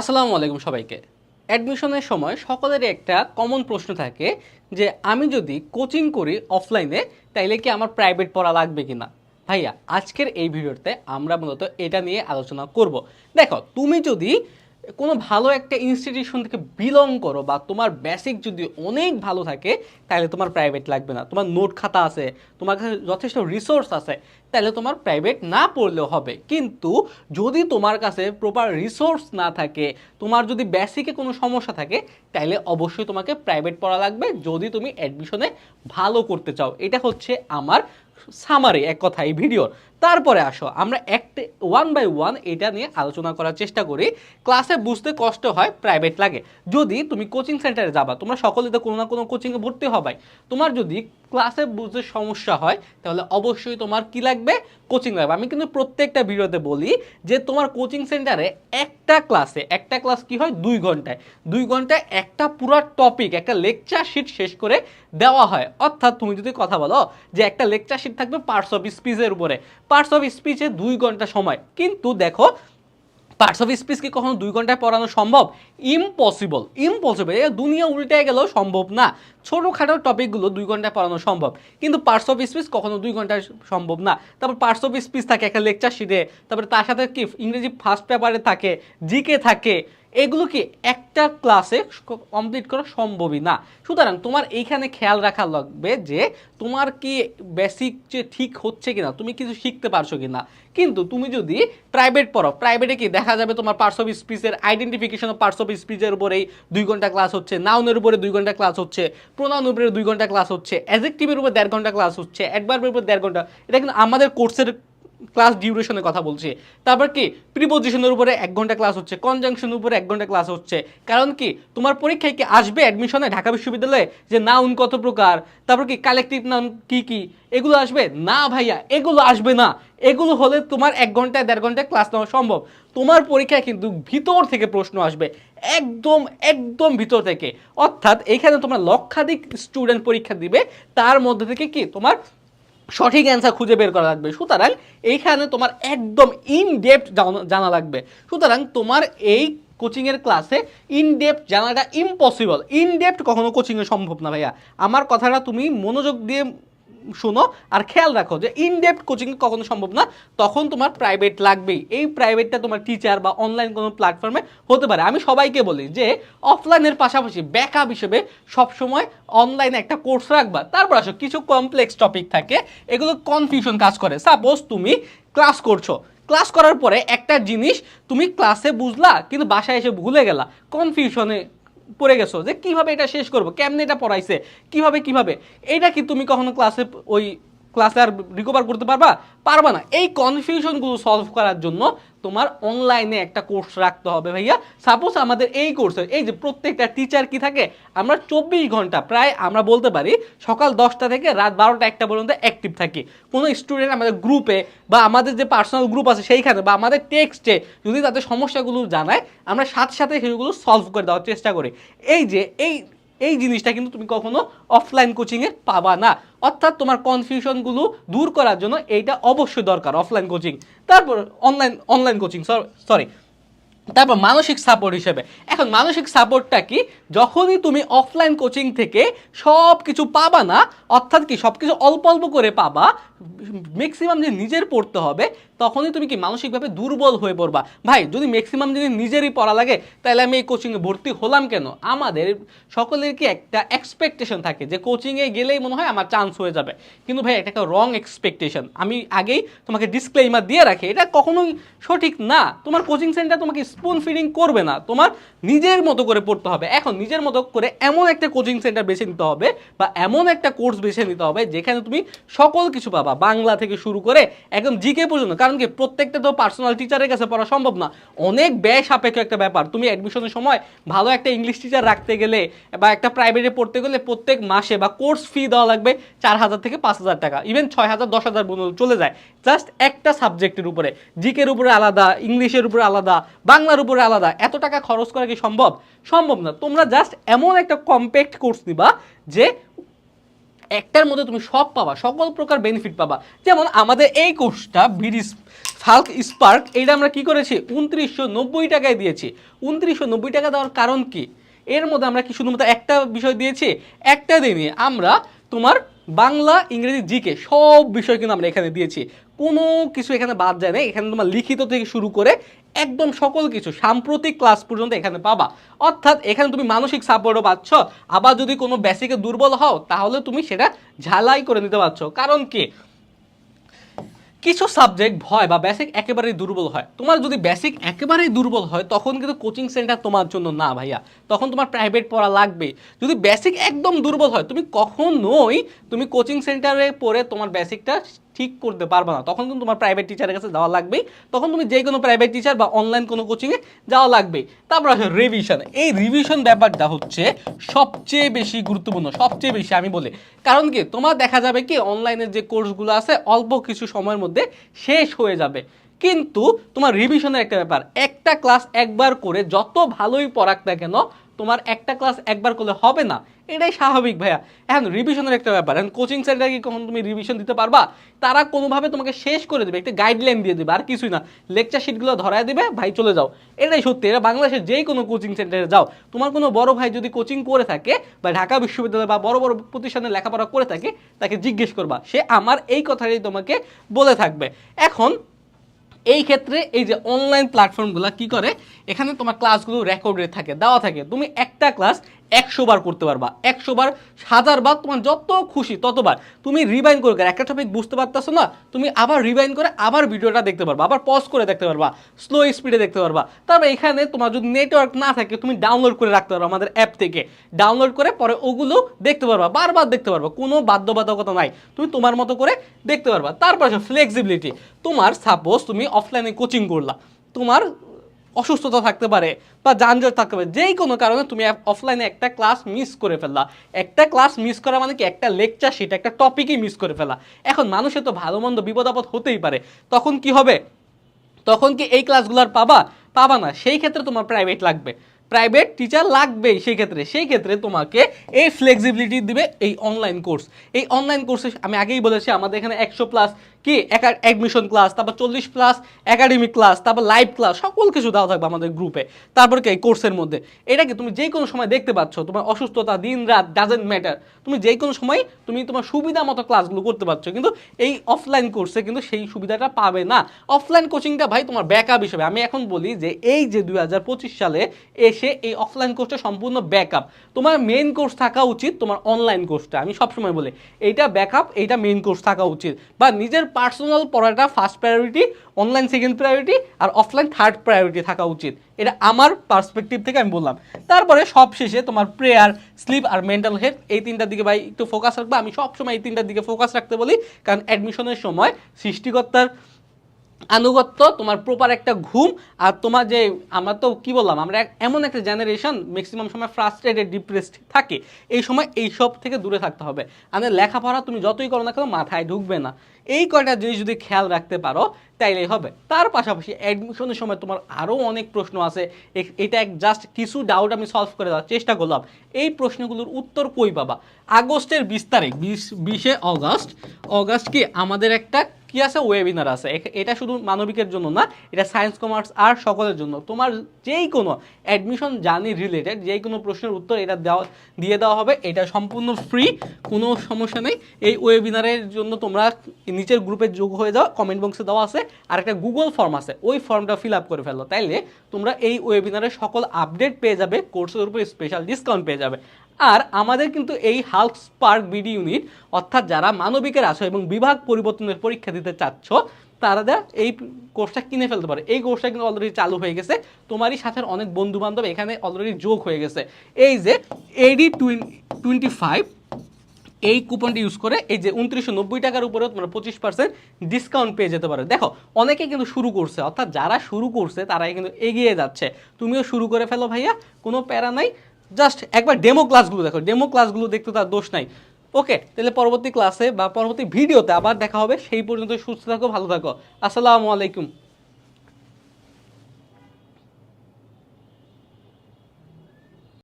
আসসালামু আলাইকুম সবাইকে। অ্যাডমিশনের সময় সকলের একটা কমন প্রশ্ন থাকে যে, আমি যদি কোচিং করি অফলাইনে তাইলে কি আমার প্রাইভেট পড়া লাগবে কি না ভাইয়া, আজকের এই ভিডিওতে আমরা মূলত এটা নিয়ে আলোচনা করব। দেখো, তুমি যদি কোনো ভালো একটা ইনস্টিটিউশন থেকে বিলং করো বা তোমার বেসিক যদি অনেক ভালো থাকে, তাহলে তোমার প্রাইভেট লাগবে না। তোমার নোট খাতা আছে, তোমার কাছে যথেষ্ট রিসোর্স আছে, তাহলে তোমার প্রাইভেট না পড়লেও হবে। কিন্তু যদি তোমার কাছে প্রপার রিসোর্স না থাকে, তোমার যদি বেসিকে কোনো সমস্যা থাকে, তাহলে অবশ্যই তোমাকে প্রাইভেট পড়া লাগবে। যদি তুমি অ্যাডমিশনে ভালো করতে চাও, এটা হচ্ছে আমার সামারি এক কথা এই ভিডিওর তারপরে আসো, আমরা একটা ওয়ান বাই ওয়ান এটা নিয়ে আলোচনা করার চেষ্টা করি। ক্লাসে বুঝতে কষ্ট হয় প্রাইভেট লাগে। যদি তুমি কোচিং সেন্টারে যাবা, তোমরা সকলে তো কোনো না কোনো কোচিংয়ে ভর্তি হবাই। তোমার যদি ক্লাসে বুঝতে সমস্যা হয়, তাহলে অবশ্যই তোমার কি লাগবে? কোচিং লাগবে। আমি কিন্তু প্রত্যেকটা ভিডিওতে বলি যে, তোমার কোচিং সেন্টারে একটা ক্লাসে একটা ক্লাস কি হয়? দুই ঘন্টায়। দুই ঘন্টায় একটা পুরো টপিক একটা লেকচার শিট শেষ করে দেওয়া হয়। অর্থাৎ তুমি যদি কথা বলো যে, একটা লেকচার শিট থাকবে পার্টস অফ স্পিচের উপরে। পার্টস অফ স্পিচে দুই ঘণ্টা সময়। কিন্তু দেখো পার্টস অফ স্পিচ কি কখনো দুই ঘন্টায় পড়ানো সম্ভব? ইম্পসিবল ইম্পসিবল এ দুনিয়া উল্টে গেলেও সম্ভব না। ছোটোখাটো টপিকগুলো দুই ঘন্টায় পড়ানো সম্ভব। কিন্তু পার্টস অফ স্পিচ কখনো দুই ঘন্টায় সম্ভব না। তারপর পার্টস অফ স্পিচ থাকে একটা লেকচার শিটে তারপরে তার সাথে কি, ইংরেজি ফার্স্ট পেপারে থাকে জিকে থাকে। এগুলো কি একটা ক্লাসে কমপ্লিট করা সম্ভবই না। সুতরাং তোমার এইখানে খেয়াল রাখা লাগবে যে তোমার কি বেসিক যে ঠিক হচ্ছে কিনা, তুমি কিছু শিখতে পারছ কিনা। কিন্তু তুমি যদি প্রাইভেট পড়ো প্রাইভেটে কি দেখা যাবে তোমার পার্টস অফ স্পিচের আইডেন্টিফিকেশন অফ পার্টস অফ স্পিচের উপরেই দুই ঘণ্টা ক্লাস হচ্ছে নাউনের উপরে দুই ঘণ্টা ক্লাস হচ্ছে প্রোনাউনের উপরে দুই ঘণ্টা ক্লাস হচ্ছে অ্যাজেক্টিভের উপর দেড় ঘণ্টা ক্লাস হচ্ছে অ্যাডভার্বের উপর দেড় ঘণ্টা। এটা কিন্তু আমাদের কোর্সের ক্লাস ডিউরেশনের কথা বলছি। তারপর কি? প্রিপোজিশনের উপরে এক ঘণ্টা ক্লাস হচ্ছে কনজাংশনের উপরে এক ঘণ্টা ক্লাস হচ্ছে। কারণ কি? তোমার পরীক্ষায় কি আসবে অ্যাডমিশনে ঢাকা বিশ্ববিদ্যালয়ে? যে নাউন কত প্রকার? তারপর কি কালেকটিভ নাউন কি কি? এগুলো আসবে? না ভাইয়া, এগুলো আসবে না। এগুলো হলে তোমার এক ঘন্টায় দেড় ঘন্টায় ক্লাস নেওয়া সম্ভব। তোমার পরীক্ষায় কিন্তু ভিতর থেকে প্রশ্ন আসবে। একদম একদম ভিতর থেকে। অর্থাৎ এখানে তোমার লক্ষাধিক স্টুডেন্ট পরীক্ষা দিবে। তার মধ্যে থেকে কি? তোমার সঠিক অ্যান্সার খুঁজে বের করা লাগবে। সুতরাং এইখানে তোমার একদম ইন ডেপথ জানা লাগবে। সুতরাং তোমার এই কোচিংয়ের ক্লাসে ইন ডেপথ জানাটা ইম্পসিবল ইন ডেপথ কখনো কোচিংয়ে সম্ভব না, ভাইয়া। আমার কথাটা তুমি মনোযোগ দিয়ে শোনো আর খেয়াল রাখো যে ইন ডেপথ কোচিং কখনো সম্ভব না, তখন তোমার প্রাইভেট লাগবেই। এই প্রাইভেটটা তোমার টিচার বা অনলাইন কোনো প্ল্যাটফর্মে হতে পারে। আমি সবাইকে বলি যে অফলাইনের পাশাপাশি ব্যাকআপ হিসেবে সবসময় অনলাইনে একটা কোর্স রাখবা। তারপর আসো, কিছু কমপ্লেক্স টপিক থাকে, এগুলো কনফিউশন কাজ করে। সাপোজ তুমি ক্লাস করছ। ক্লাস করার পরে একটা জিনিস তুমি ক্লাসে বুঝলা, কিন্তু বাসায় এসে ভুলে গেলা। কনফিউশনে পড়ে গেছো যে কীভাবে এটা শেষ করব? কেমনে এটা পড়াইছে? কীভাবে কীভাবে? এটা কি তুমি কখনো ক্লাসে ওই ক্লাসে আর রিকভার করতে পারবা? পারবা না। এই কনফিউশনগুলো সলভ করার জন্য তোমার অনলাইনে একটা কোর্স রাখতে হবে ভাইয়া। সাপোজ আমাদের এই কোর্সে এই যে প্রত্যেকটা টিচার কি থাকে? আমরা চব্বিশ ঘণ্টা প্রায় আমরা বলতে পারি সকাল দশটা থেকে রাত বারোটা একটা পর্যন্ত অ্যাক্টিভ থাকি। কোনো স্টুডেন্ট আমাদের গ্রুপে বা আমাদের যে পার্সোনাল গ্রুপ আছে সেইখানে বা আমাদের টেক্সটে যদি তাদের সমস্যাগুলো জানায়, আমরা সাথে সাথে সেগুলো সলভ করে দেওয়ার চেষ্টা করি। এই যে, এই এই জিনিসটা কিন্তু তুমি কখনো অফলাইন কোচিংয়ে পাবা না। অর্থাৎ তোমার কনফিউশনগুলো দূর করার জন্য এইটা অবশ্যই দরকার অফলাইন কোচিং তারপর অনলাইন অনলাইন কোচিং সরি তারপর মানসিক সাপোর্ট হিসেবে। এখন মানসিক সাপোর্টটা কি? যখনই তুমি অফলাইন কোচিং থেকে সব কিছু পাবা না, অর্থাৎ কি সব কিছু অল্প অল্প করে পাবা ম্যাক্সিমাম যে নিজের পড়তে হবে তখনই তুমি কি মানসিকভাবে দুর্বল হয়ে পড়বা? ভাই, যদি ম্যাক্সিমাম যদি নিজেরই পড়া লাগে, তাহলে আমি এই কোচিংয়ে ভর্তি হলাম কেন? আমাদের সকলের কি একটা এক্সপেকটেশন থাকে যে কোচিংয়ে গেলেই মনে হয় আমার চান্স হয়ে যাবে। কিন্তু ভাই, এটা একটা রং এক্সপেকটেশন আমি আগেই তোমাকে ডিসক্লেইমার দিয়ে রাখি, এটা কখনোই সঠিক না। তোমার কোচিং সেন্টার তোমাকে স্পুন ফিডিং করবে না। তোমার নিজের মতো করে পড়তে হবে। এখন নিজের মতো করে এমন একটা কোচিং সেন্টার বেছে নিতে হবে বা এমন একটা কোর্স বেছে নিতে হবে যেখানে তুমি সকল কিছু পাবা। বাংলা থেকে শুরু করে একদম জিকে পর্যন্ত। কারণ কি, প্রত্যেকটা তো পার্সোনাল টিচারের কাছে পড়া সম্ভব না। অনেক ব্যয় সাপেক্ষ একটা ব্যাপার। তুমি অ্যাডমিশনের সময় ভালো একটা ইংলিশ টিচার রাখতে গেলে বা একটা প্রাইভেটে পড়তে গেলে প্রত্যেক মাসে বা কোর্স ফি দেওয়া লাগবে চার হাজার থেকে পাঁচ হাজার টাকা। ইভেন ছয় হাজার, দশ হাজার পর্যন্ত চলে যায়। জাস্ট একটা সাবজেক্টের উপরে। জিকের উপরে আলাদা ইংলিশের উপরে আলাদা, বাংলার উপরে আলাদা। এত টাকা খরচ করা কি সম্ভব? সম্ভব না। তোমরা জাস্ট এমন একটা কম্প্যাক্ট কোর্স নিবা যে একটার মধ্যে তুমি সব পাবা, সকল প্রকার বেনিফিট পাবা। যেমন আমাদের এই কোর্সটা বিডিস ফাল্ক স্পার্ক এটা আমরা কি করেছি? উনত্রিশশো নব্বই টাকায় দিয়েছি। উনত্রিশশো নব্বই টাকা দেওয়ার কারণ কি? এর মধ্যে আমরা কি শুধুমাত্র একটা বিষয় দিয়েছি? একটা দিনই আমরা তোমার বাংলা, ইংরেজি, জিকে সব বিষয় কিন্তু আমরা এখানে দিয়েছি। কোনো কিছু এখানে বাদ যায় না। এখানে তোমার লিখিত থেকে শুরু করে একদম সকল কিছু, সাম্প্রতিক ক্লাস পর্যন্ত এখানে পাবা। অর্থাৎ এখানে তুমি মানসিক সাপোর্টও পাচ্ছ। আবার যদি কোনো বেসিকে দুর্বল হও, তাহলে তুমি সেটা ঝালাই করে নিতে পারছ। কারণ কি? কিছু সাবজেক্ট ভয় বা বেসিক একেবারেই দুর্বল হয়। তোমার যদি বেসিক একেবারেই দুর্বল হয়, তখন কিন্তু কোচিং সেন্টার তোমার জন্য না ভাইয়া। তখন তোমার প্রাইভেট পড়া লাগবে। যদি বেসিক একদম দুর্বল হয়, তুমি কখনোই তুমি কোচিং সেন্টারে পড়ে তোমার বেসিকটা ঠিক করতে পারবে না। তখন কিন্তু তোমার প্রাইভেট টিচারের কাছে যাওয়া লাগবেই। তখন তুমি যে কোনো প্রাইভেট টিচার বা অনলাইন কোনো কোচিংয়ে যাওয়া লাগবে তারপর আসে রিভিশন এই রিভিশন ব্যাপারটা হচ্ছে সবচেয়ে বেশি গুরুত্বপূর্ণ, সবচেয়ে বেশি আমি বলি। কারণ কি? তোমার দেখা যাবে কি? অনলাইনের যে কোর্সগুলো আছে, অল্প কিছু সময়ের মধ্যে শেষ হয়ে যাবে। কিন্তু তোমার রিভিশনের একটা ব্যাপার। একটা ক্লাস একবার করে যত ভালোই পড়াক না কেন তোমার একটা ক্লাস একবার করলে হবে না। এটাই স্বাভাবিক ভাইয়া। এখন রিভিশনের একটা ব্যাপার। এখন কোচিং সেন্টারে কি কখন তুমি রিভিশন দিতে পারবা? তারা কোনোভাবে তোমাকে শেষ করে দেবে, একটা গাইডলাইন দিয়ে দেবে, আর কিছুই না। লেকচার শিটগুলো ধরায় দেবে, ভাই চলে যাও। এটাই সত্যি। এটা বাংলাদেশের যেই কোনো কোচিং সেন্টারে যাও। তোমার কোনো বড় ভাই যদি কোচিং করে থাকে, বা ঢাকা বিশ্ববিদ্যালয় বা বড় বড় প্রতিষ্ঠানে লেখাপড়া করে থাকে, তাকে জিজ্ঞেস করবা। সে আমার এই কথাটাই তোমাকে বলে থাকবে। এখন এই ক্ষেত্রে এই যে অনলাইন প্ল্যাটফর্মগুলো কি করে? এখানে তোমার ক্লাসগুলো রেকর্ডে থাকে, দেওয়া থাকে। তুমি একটা ক্লাস একশো বার করতে পারবা। একশো বার, হাজার বার তোমার যত খুশি, ততবার। তুমি রিভাইন করে একটা টপিক বুঝতে পারতেছো না, তুমি আবার রিভাইন করে আবার ভিডিওটা দেখতে পারবা, আবার পজ করে দেখতে পারবা স্লো স্পিডে দেখতে পারবা। তারপর এখানে তোমার যদি নেটওয়ার্ক না থাকে, তুমি ডাউনলোড করে রাখতে পারো আমাদের অ্যাপ থেকে। ডাউনলোড করে পরে ওগুলো দেখতে পারবা, বারবার দেখতে পারবা, কোনো বাধ্যবাধকতা নাই। তুমি তোমার মতো করে দেখতে পারবা। তারপর ফ্লেক্সিবিলিটি তোমার সাপোজ তুমি অফলাইনে কোচিং করলা, তোমার অসুস্থতা থাকতে পারে বা যানজট থাকতে পারে, যেই কোনো কারণে তুমি অফলাইনে একটা ক্লাস মিস করে ফেললা। একটা ক্লাস মিস করা মানে কি? একটা লেকচার শিট একটা টপিকই মিস করে ফেলা এখন মানুষের তো ভালো মন্দ বিপদ আপদ হতেই পারে। তখন কি হবে? তখন কি এই ক্লাসগুলো আর পাবা? পাবা না। সেই ক্ষেত্রে তোমার প্রাইভেট লাগবে। প্রাইভেট টিচার লাগবেই সেই ক্ষেত্রে। সেই ক্ষেত্রে তোমাকে এই ফ্লেক্সিবিলিটি দিবে এই অনলাইন কোর্স এই অনলাইন কোর্সে আমি আগেই বলেছি, আমাদের এখানে একশো প্লাস কি? অ্যাডমিশন ক্লাস তারপর চল্লিশ প্লাস একাডেমিক ক্লাস তারপর লাইভ ক্লাস সকল কিছু দেওয়া থাকবে আমাদের গ্রুপে তারপর কি? কোর্সের মধ্যে। এটা কি? তুমি যে কোনো সময় দেখতে পাচ্ছ, তোমার অসুস্থতা, দিন রাত ডাজেন্ট ম্যাটার তুমি যে কোনো সময় তুমি তোমার সুবিধা মতো ক্লাসগুলো করতে পারছ। কিন্তু এই অফলাইন কোর্সে কিন্তু সেই সুবিধাটা পাবে না। অফলাইন কোচিংটা ভাই তোমার ব্যাকআপ হিসেবে। আমি এখন বলি যে এই যে দু হাজার পঁচিশ সালে এসে এই অফলাইন কোর্সটা সম্পূর্ণ ব্যাকআপ তোমার মেন কোর্স থাকা উচিত তোমার অনলাইন কোর্সটা আমি সবসময় বলি, এইটা ব্যাকআপ এইটা মেন কোর্স থাকা উচিত। বা নিজের পার্সোনাল পড়াটা first priority online second priority আর অফলাইন থার্ড প্রায়োরিটি থাকা উচিত। এটা আমার পার্সপেক্টিভ থেকে আমি বললাম। তারপরে সব শেষে তোমার প্রেয়ার স্লিপ আর মেন্টাল হেলথ এই তিনটার দিকে ভাই একটু ফোকাস রাখবে। আমি সবসময় এই তিনটার দিকে ফোকাস রাখতে বলি। কারণ অ্যাডমিশনের সময় সৃষ্টিকর্তার আনুগত্য, তোমার প্রপার একটা ঘুম আর তোমার যে আমরা তো কি বললাম, আমরা এমন একটা জেনারেশন ম্যাক্সিমাম সময় ফ্রাস্ট্রেটেড ডিপ্রেসড থাকে। এই সময় এই সব থেকে দূরে থাকতে হবে। আমাদের লেখাপড়া তুমি যতই করো না কেন, মাথায় ঢুকবে না। এই কয়টা জিনিস যদি খেয়াল রাখতে পারো, তাইলেই হবে। তার পাশাপাশি অ্যাডমিশনের সময় তোমার আরও অনেক প্রশ্ন আছে। এটা এক জাস্ট কিছু ডাউট আমি সলভ করে দেওয়ার চেষ্টা করলাম। এই প্রশ্নগুলোর উত্তর কই পাবা? আগস্টের বিশ তারিখ, বিশ বিশে অগস্ট। অগস্ট কি আমাদের একটা কি আছে ওয়েবিনার আছে। এটা শুধু মানবিকের জন্য না, এটা সায়েন্স কমার্স আর সকলের জন্য। তোমার যেই কোনো অ্যাডমিশন জার্নি রিলেটেড যেই কোনো প্রশ্নের উত্তর এটা দেওয়া, দিয়ে দেওয়া হবে। এটা সম্পূর্ণ ফ্রি কোনো সমস্যা নেই। এই ওয়েবিনারের জন্য তোমরা নিচের গ্রুপে যোগ হয়ে যাও। কমেন্ট বক্সে দেওয়া আছে। আর একটা গুগল ফর্ম আছে। ওই ফর্মটা ফিল আপ করে ফেলো। তাইলে তোমরা এই ওয়েবিনারের সকল আপডেট পেয়ে যাবে। কোর্সের উপর স্পেশাল ডিসকাউন্ট পেয়ে যাবে। আর আমাদের কিন্তু এই হাল্ক স্পার্ক বিডি ইউনিট অর্থাৎ যারা মানবিকের আছো এবং বিভাগ পরিবর্তনের পরীক্ষা দিতে চাচ্ছ, তারা যা এই কোর্সটা কিনে ফেলতে পারে। এই কোর্সটা কিন্তু অলরেডি চালু হয়ে গেছে। তোমারই সাথে অনেক বন্ধু বান্ধব এখানে অলরেডি যোগ হয়ে গেছে। এই যে এডি টোয়েন্টি ফাইভ এই কুপনটি ইউজ করে এই যে উনত্রিশশো নব্বই টাকার উপরেও তোমরা পঁচিশ পার্সেন্ট ডিসকাউন্ট পেয়ে যেতে পারো। দেখো, অনেকে কিন্তু শুরু করছে, অর্থাৎ যারা শুরু করছে তারাই কিন্তু এগিয়ে যাচ্ছে। তুমিও শুরু করে ফেলো ভাইয়া, কোনো প্যারা নাই। জাস্ট একবার ডেমো ক্লাসগুলো দেখো। ডেমো ক্লাসগুলো দেখতে তার দোষ নাই। ওকে তাহলে পরবর্তী ক্লাসে বা পরবর্তী ভিডিওতে আবার দেখা হবে। সেই পর্যন্ত সুস্থ থাকো, ভালো থাকো। আসসালামু আলাইকুম।